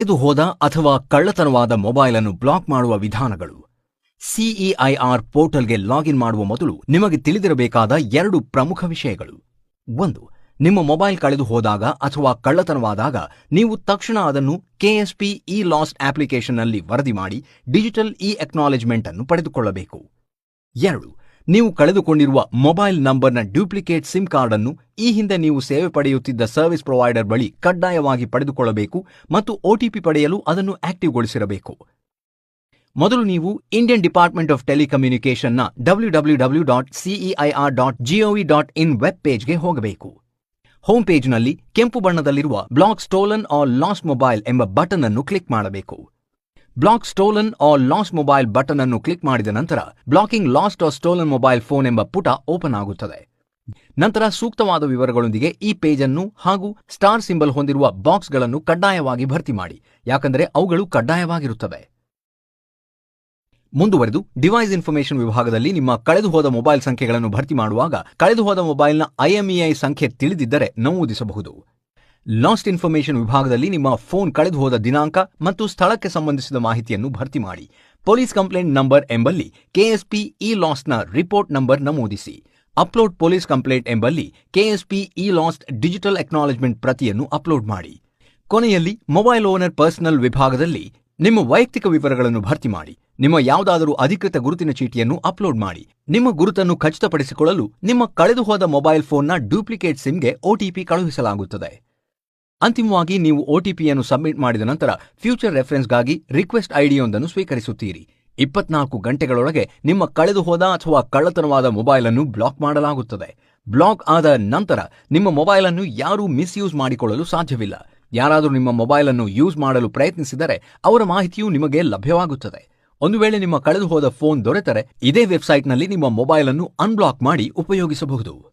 ಇದು ಹೋದ ಅಥವಾ ಕಳ್ಳತನವಾದ ಮೊಬೈಲ್ ಅನ್ನು ಬ್ಲಾಕ್ ಮಾಡುವ ವಿಧಾನಗಳು. ಸಿಇಐಆರ್ ಪೋರ್ಟಲ್ಗೆ ಲಾಗಿನ್ ಮಾಡುವ ಮೊದಲು ನಿಮಗೆ ತಿಳಿದಿರಬೇಕಾದ ಎರಡು ಪ್ರಮುಖ ವಿಷಯಗಳು. ಒಂದು, ನಿಮ್ಮ ಮೊಬೈಲ್ ಕಳೆದು ಹೋದಾಗ ಅಥವಾ ಕಳ್ಳತನವಾದಾಗ ನೀವು ತಕ್ಷಣ ಅದನ್ನು ಕೆಎಸ್ಪಿ ಇ ಲಾಸ್ಟ್ ಅಪ್ಲಿಕೇಶನ್ನಲ್ಲಿ ವರದಿ ಮಾಡಿ ಡಿಜಿಟಲ್ ಇ ಅಕ್ನಾಲೆಜ್ಮೆಂಟ್ ಅನ್ನು ಪಡೆದುಕೊಳ್ಳಬೇಕು. ಎರಡು ನೀವು ಕಳೆದುಕೊಂಡಿರುವ ಮೊಬೈಲ್ ನಂಬರ್ನ ಡ್ಯೂಪ್ಲಿಕೇಟ್ ಸಿಮ್ ಕಾರ್ಡ್ ಅನ್ನು ಈ ಹಿಂದೆ ನೀವು ಸೇವೆ ಪಡೆಯುತ್ತಿದ್ದ ಸರ್ವಿಸ್ ಪ್ರೊವೈಡರ್ ಬಳಿ ಕಡ್ಡಾಯವಾಗಿ ಪಡೆದುಕೊಳ್ಳಬೇಕು ಮತ್ತು ಒಟಿಪಿ ಪಡೆಯಲು ಅದನ್ನು ಆಕ್ಟಿವ್ಗೊಳಿಸಿರಬೇಕು. ಮೊದಲು ನೀವು Indian department of ಟೆಲಿಕಮ್ಯುನಿಕೇಷನ್ನ W W W dot CEIR dot GOV dot in web ಪೇಜ್ಗೆ ಹೋಗಬೇಕು. ಹೋಮ್ ಪೇಜ್ನಲ್ಲಿ ಕೆಂಪು ಬಣ್ಣದಲ್ಲಿರುವ block stolen or lost mobile ಎಂಬ ಬಟನ್ ಅನ್ನು ಕ್ಲಿಕ್ ಮಾಡಬೇಕು. Block stolen or lost mobile button ಅನ್ನು ಕ್ಲಿಕ್ ಮಾಡಿದ ನಂತರ blocking lost or stolen mobile phone ಎಂಬ ಪುಟ ಓಪನ್ ಆಗುತ್ತದೆ. ನಂತರ ಸೂಕ್ತವಾದ ವಿವರಗಳೊಂದಿಗೆ ಈ ಪೇಜ್ ಅನ್ನು ಹಾಗೂ ಸ್ಟಾರ್ ಸಿಂಬಲ್ ಹೊಂದಿರುವ ಬಾಕ್ಸ್ಗಳನ್ನು ಕಡ್ಡಾಯವಾಗಿ ಭರ್ತಿ ಮಾಡಿ, ಯಾಕಂದರೆ ಅವುಗಳು ಕಡ್ಡಾಯವಾಗಿರುತ್ತವೆ. ಮುಂದುವರೆದು ಡಿವೈಸ್ ಇನ್ಫಾರ್ಮೇಷನ್ ವಿಭಾಗದಲ್ಲಿ ನಿಮ್ಮ ಕಳೆದುಹೋದ ಮೊಬೈಲ್ ಸಂಖ್ಯೆಗಳನ್ನು ಭರ್ತಿ ಮಾಡುವಾಗ, ಕಳೆದುಹೋದ ಮೊಬೈಲ್ನ ಐಎಂಇಐ ಸಂಖ್ಯೆ ತಿಳಿದಿದ್ದರೆ ನಮೂದಿಸಬಹುದು. ಲಾಸ್ಟ್ ಇನ್ಫಾರ್ಮೇಶನ್ ವಿಭಾಗದಲ್ಲಿ ನಿಮ್ಮ ಫೋನ್ ಕಳೆದು ಹೋದ ದಿನಾಂಕ ಮತ್ತು ಸ್ಥಳಕ್ಕೆ ಸಂಬಂಧಿಸಿದ ಮಾಹಿತಿಯನ್ನು ಭರ್ತಿ ಮಾಡಿ. ಪೊಲೀಸ್ ಕಂಪ್ಲೇಂಟ್ ನಂಬರ್ ಎಂಬಲ್ಲಿ ಕೆಎಸ್ಪಿ ಇ ಲಾಸ್ಟ್ನ ರಿಪೋರ್ಟ್ ನಂಬರ್ ನಮೂದಿಸಿ. ಅಪ್ಲೋಡ್ ಪೊಲೀಸ್ ಕಂಪ್ಲೇಂಟ್ ಎಂಬಲ್ಲಿ KSP e lost digital acknowledgement ಪ್ರತಿಯನ್ನು ಅಪ್ಲೋಡ್ ಮಾಡಿ. ಕೊನೆಯಲ್ಲಿ ಮೊಬೈಲ್ ಓನರ್ ಪರ್ಸನಲ್ ವಿಭಾಗದಲ್ಲಿ ನಿಮ್ಮ ವೈಯಕ್ತಿಕ ವಿವರಗಳನ್ನು ಭರ್ತಿ ಮಾಡಿ. ನಿಮ್ಮ ಯಾವುದಾದರೂ ಅಧಿಕೃತ ಗುರುತಿನ ಚೀಟಿಯನ್ನು ಅಪ್ಲೋಡ್ ಮಾಡಿ. ನಿಮ್ಮ ಗುರುತನ್ನು ಖಚಿತಪಡಿಸಿಕೊಳ್ಳಲು ನಿಮ್ಮ ಕಳೆದುಹೋದ ಮೊಬೈಲ್ ಫೋನ್ನ ಡೂಪ್ಲಿಕೇಟ್ ಸಿಮ್ಗೆ ಒಟಿಪಿ ಕಳುಹಿಸಲಾಗುತ್ತದೆ. ಅಂತಿಮವಾಗಿ ನೀವು ಒಟಿಪಿಯನ್ನು ಸಬ್ಮಿಟ್ ಮಾಡಿದ ನಂತರ ಫ್ಯೂಚರ್ ರೆಫರೆನ್ಸ್ಗಾಗಿ ರಿಕ್ವೆಸ್ಟ್ ಐಡಿಯೊಂದನ್ನು ಸ್ವೀಕರಿಸುತ್ತೀರಿ. ಇಪ್ಪತ್ನಾಲ್ಕು ಗಂಟೆಗಳೊಳಗೆ ನಿಮ್ಮ ಕಳೆದುಹೋದ ಅಥವಾ ಕಳ್ಳತನವಾದ ಮೊಬೈಲ್ ಅನ್ನು ಬ್ಲಾಕ್ ಮಾಡಲಾಗುತ್ತದೆ. ಬ್ಲಾಕ್ ಆದ ನಂತರ ನಿಮ್ಮ ಮೊಬೈಲ್ ಅನ್ನು ಯಾರೂ ಮಿಸ್ಯೂಸ್ ಮಾಡಿಕೊಳ್ಳಲು ಸಾಧ್ಯವಿಲ್ಲ. ಯಾರಾದರೂ ನಿಮ್ಮ ಮೊಬೈಲ್ ಅನ್ನು ಯೂಸ್ ಮಾಡಲು ಪ್ರಯತ್ನಿಸಿದರೆ ಅವರ ಮಾಹಿತಿಯು ನಿಮಗೆ ಲಭ್ಯವಾಗುತ್ತದೆ. ಒಂದು ವೇಳೆ ನಿಮ್ಮ ಕಳೆದುಹೋದ ಫೋನ್ ದೊರೆತರೆ ಇದೇ ವೆಬ್ಸೈಟ್ನಲ್ಲಿ ನಿಮ್ಮ ಮೊಬೈಲ್ ಅನ್ನು ಅನ್ಬ್ಲಾಕ್ ಮಾಡಿ ಉಪಯೋಗಿಸಬಹುದು.